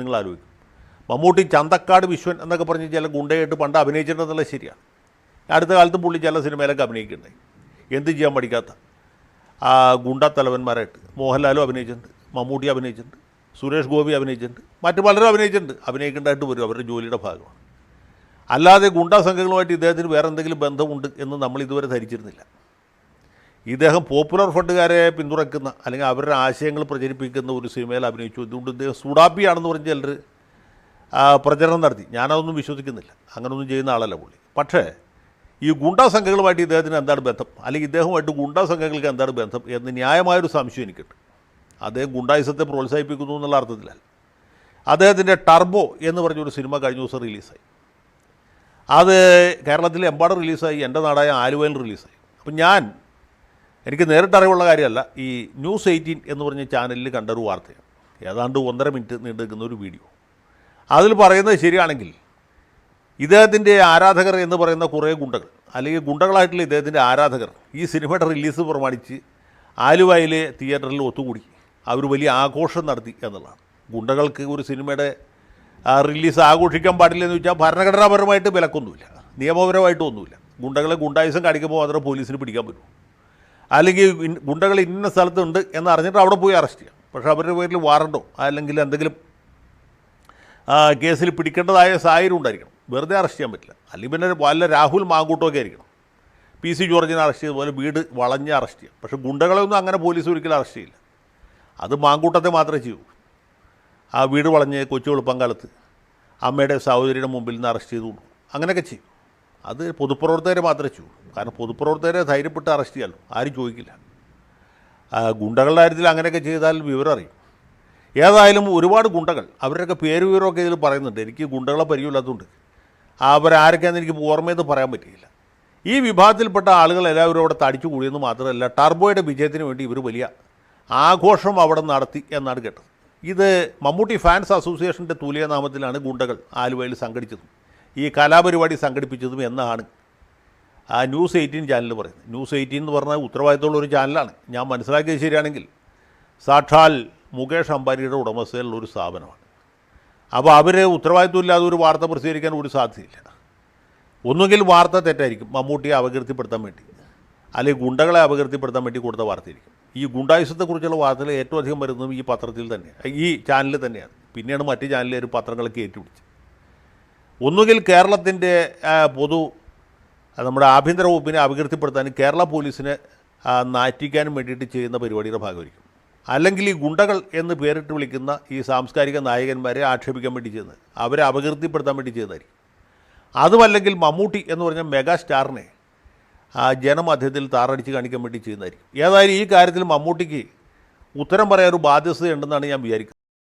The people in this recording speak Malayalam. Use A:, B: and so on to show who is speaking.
A: നിങ്ങൾ ആലോചിക്കും മമ്മൂട്ടി ചന്തക്കാട് വിശ്വൻ എന്നൊക്കെ പറഞ്ഞ് ചില ഗുണ്ടയായിട്ട് പണ്ട് അഭിനയിച്ചിട്ടുണ്ടെന്നുള്ള ശരിയാണ് അടുത്ത കാലത്തും പുള്ളി ചില സിനിമയിലൊക്കെ അഭിനയിക്കുന്നുണ്ട്. എന്ത് ചെയ്യാൻ പഠിക്കാത്ത. ആ ഗുണ്ട തലവന്മാരായിട്ട് മോഹൻലാലും അഭിനയിച്ചിട്ടുണ്ട് മമ്മൂട്ടി അഭിനയിച്ചിട്ടുണ്ട് സുരേഷ് ഗോപി അഭിനയിച്ചിട്ടുണ്ട് മറ്റു പലരും അഭിനയിച്ചിട്ടുണ്ട്. അഭിനയിക്കേണ്ടതായിട്ട് വരും അവരുടെ ജോലിയുടെ ഭാഗമാണ്. അല്ലാതെ ഗുണ്ടാ സംഘങ്ങളുമായിട്ട് ഇദ്ദേഹത്തിന് വേറെ എന്തെങ്കിലും ബന്ധമുണ്ട് എന്ന് നമ്മൾ ഇതുവരെ ധരിച്ചിരുന്നില്ല. ഇദ്ദേഹം പോപ്പുലർ ഫണ്ടുകാരെ പിന്തുണയ്ക്കുന്ന അല്ലെങ്കിൽ അവരുടെ ആശയങ്ങൾ പ്രചരിപ്പിക്കുന്ന ഒരു സിനിമയിൽ അഭിനയിച്ചു. അതുകൊണ്ട് ഇദ്ദേഹം സുഡാപ്പിയാണെന്ന് പറഞ്ഞ് ചിലർ പ്രചരണം നടത്തി. ഞാനതൊന്നും വിശ്വസിക്കുന്നില്ല. അങ്ങനൊന്നും ചെയ്യുന്ന ആളല്ല പുള്ളി. പക്ഷേ ഈ ഗുണ്ടാ സംഘങ്ങളുമായിട്ട് ഇദ്ദേഹത്തിന് എന്താണ് ബന്ധം? അല്ലെങ്കിൽ ഇദ്ദേഹവുമായിട്ട് ഗുണ്ടാ സംഘങ്ങൾക്ക് എന്താണ് ബന്ധം എന്ന് ന്യായമായൊരു സംശയം എനിക്കുണ്ട്. അദ്ദേഹം ഗുണ്ടായുസത്തെ പ്രോത്സാഹിപ്പിക്കുന്നു എന്നുള്ള അർത്ഥത്തിലല്ല. അദ്ദേഹത്തിന്റെ ടർബോ എന്ന് പറഞ്ഞൊരു സിനിമ കഴിഞ്ഞ ദിവസം റിലീസായി. അത് കേരളത്തിൽ എമ്പാടും റിലീസായി. എന്റെ നാടായ ആലുവയിൽ റിലീസായി. അപ്പം ഞാൻ എനിക്ക് നേരിട്ട് അറിവുള്ള കാര്യമല്ല. ഈ ന്യൂസ് എയ്റ്റീൻ എന്ന് പറഞ്ഞ ചാനലിൽ കണ്ടൊരു വാർത്തയാണ്. ഏതാണ്ട് ഒന്നര മിനിറ്റ് നീണ്ടു നിൽക്കുന്ന ഒരു വീഡിയോ. അതിൽ പറയുന്നത് ശരിയാണെങ്കിൽ ഇദ്ദേഹത്തിന്റെ ആരാധകർ എന്ന് പറയുന്ന കുറേ ഗുണ്ടകൾ അല്ലെങ്കിൽ ഗുണ്ടകളായിട്ടുള്ള ഇദ്ദേഹത്തിന്റെ ആരാധകർ ഈ സിനിമയുടെ റിലീസ് പ്രമാണിച്ച് ആലുവയിലെ തിയേറ്ററിൽ ഒത്തുകൂടി. അവർ വലിയ ആഘോഷം നടത്തി എന്നുള്ളതാണ്. ഗുണ്ടകൾക്ക് ഒരു സിനിമയുടെ റിലീസ് ആഘോഷിക്കാൻ പാടില്ല എന്ന് വെച്ചാൽ ഭരണഘടനാപരമായിട്ട് വിലക്കൊന്നുമില്ല. നിയമപരമായിട്ടൊന്നുമില്ല ഗുണ്ടകളെ ഗുണ്ടായുസം കാണിക്കുമ്പോൾ മാത്രമേ പോലീസിന് പിടിക്കാൻ പറ്റൂ. അല്ലെങ്കിൽ ഗുണ്ടകൾ ഇന്ന സ്ഥലത്തുണ്ട് എന്ന് അറിഞ്ഞിട്ട് അവിടെ പോയി അറസ്റ്റ് ചെയ്യാം. പക്ഷേ അവരുടെ പേരിൽ വാറണ്ടോ? അല്ലെങ്കിൽ എന്തെങ്കിലും കേസിൽ പിടിക്കേണ്ടതായ സാഹചര്യം ഉണ്ടായിരിക്കണം. വെറുതെ അറസ്റ്റ് ചെയ്യാൻ പറ്റില്ല. അല്ലെങ്കിൽ പിന്നെ വല്ല രാഹുൽ മാങ്കൂട്ടമൊക്കെ ആയിരിക്കണം. പി സി ജോർജിനെ അറസ്റ്റ് ചെയ്തതുപോലെ വീട് വളഞ്ഞ് അറസ്റ്റ് ചെയ്യാം. പക്ഷേ ഗുണ്ടകളെ ഒന്നും അങ്ങനെ പോലീസ് ഒരിക്കലും അറസ്റ്റ് ചെയ്യില്ല. അത് മാങ്കൂട്ടത്തെ മാത്രമേ ചെയ്യൂ. ആ വീട് വളഞ്ഞ് കൊച്ചു എളുപ്പംകാലത്ത് അമ്മയുടെ സഹോദരിയുടെ മുമ്പിൽ നിന്ന് അറസ്റ്റ് ചെയ്തു അങ്ങനെയൊക്കെ ചെയ്യും. അത് പൊതുപ്രവർത്തകരെ മാത്രമേ ചെയ്യൂ കാരണം പൊതുപ്രവർത്തകരെ ധൈര്യപ്പെട്ട് അറസ്റ്റ് ചെയ്യാലോ? ആരും ചോദിക്കില്ല. ഗുണ്ടകളുടെ കാര്യത്തിൽ അങ്ങനെയൊക്കെ ചെയ്താൽ വിവരം അറിയും. ഏതായാലും ഒരുപാട് ഗുണ്ടകൾ അവരുടെയൊക്കെ പേര് വിവരമൊക്കെ ഇതിൽ പറയുന്നുണ്ട്. എനിക്ക് ഗുണ്ടകളെ പരിചയമില്ലാത്തതുകൊണ്ട്. അവരാരൊക്കെയാണെന്ന് എനിക്ക് ഓർമ്മയെന്ന് പറയാൻ പറ്റിയില്ല. ഈ വിഭാഗത്തിൽപ്പെട്ട ആളുകൾ എല്ലാവരും അവിടെ തടിച്ചു കൂടിയെന്ന് മാത്രമല്ല ടർബോയുടെ വിജയത്തിന് വേണ്ടി ഇവർ വലിയ ആഘോഷം അവിടെ നടത്തി എന്നാണ് കേട്ടത്. ഇത് മമ്മൂട്ടി ഫാൻസ് അസോസിയേഷന്റെ തുല്യനാമത്തിലാണ് ഗുണ്ടകൾ ആലുവയിൽ സംഘടിച്ചതും. ഈ കലാപരിപാടി സംഘടിപ്പിച്ചതും എന്നാണ് ആ ന്യൂസ് എയ്റ്റീൻ ചാനൽ പറയുന്നത്. ന്യൂസ് എയ്റ്റീൻ എന്ന് പറഞ്ഞാൽ ഉത്തരവാദിത്തമുള്ള ഒരു ചാനലാണ്. ഞാൻ മനസ്സിലാക്കിയത് ശരിയാണെങ്കിൽ സാക്ഷാൽ മുകേഷ് അംബാനിയുടെ ഉടമസ്ഥയിലുള്ള ഒരു സ്ഥാപനമാണ്. അപ്പോൾ അവർ ഉത്തരവാദിത്വമില്ലാതെ ഒരു വാർത്ത പ്രസിദ്ധീകരിക്കാൻ ഒരു സാധ്യതയില്ല. ഒന്നുകിൽ വാർത്ത തെറ്റായിരിക്കും മമ്മൂട്ടിയെ അപകീർത്തിപ്പെടുത്താൻ വേണ്ടി അല്ലെങ്കിൽ ഗുണ്ടകളെ അപകീർത്തിപ്പെടുത്താൻ വേണ്ടി കൊടുത്ത വാർത്തയായിരിക്കും. ഈ ഗുണ്ടായുസത്തെക്കുറിച്ചുള്ള വാർത്തകൾ ഏറ്റവും അധികം വരുന്നതും ഈ പത്രത്തിൽ തന്നെയാണ് ഈ ചാനലിൽ തന്നെയാണ്. പിന്നെയാണ് മറ്റ് ചാനലിൽ ഒരു പത്രങ്ങളൊക്കെ ഏറ്റുപിടിച്ചത് ഒന്നുകിൽ കേരളത്തിന്റെ പൊതു നമ്മുടെ ആഭ്യന്തര വകുപ്പിനെ അപകീർത്തിപ്പെടുത്താനും കേരള പോലീസിനെ നാറ്റിക്കാനും വേണ്ടിയിട്ട് ചെയ്യുന്ന പരിപാടിയുടെ ഭാഗമായിരിക്കും. അല്ലെങ്കിൽ ഈ ഗുണ്ടകൾ എന്ന് പേരിട്ട് വിളിക്കുന്ന ഈ സാംസ്കാരിക നായകന്മാരെ ആക്ഷേപിക്കാൻ വേണ്ടി ചെയ്യുന്നത്. അവരെ അപകീർത്തിപ്പെടുത്താൻ വേണ്ടി ചെയ്യുന്നതായിരിക്കും. അതുമല്ലെങ്കിൽ മമ്മൂട്ടി എന്ന് പറഞ്ഞ മെഗാ സ്റ്റാറിനെ ജനമധ്യത്തിൽ താറടിച്ച് കാണിക്കാൻ വേണ്ടി ചെയ്യുന്നതായിരിക്കും. ഏതായാലും ഈ കാര്യത്തിൽ മമ്മൂട്ടിക്ക് ഉത്തരം പറയാൻ ഒരു ബാധ്യതയുണ്ടെന്നാണ് ഞാൻ വിചാരിക്കുന്നത്.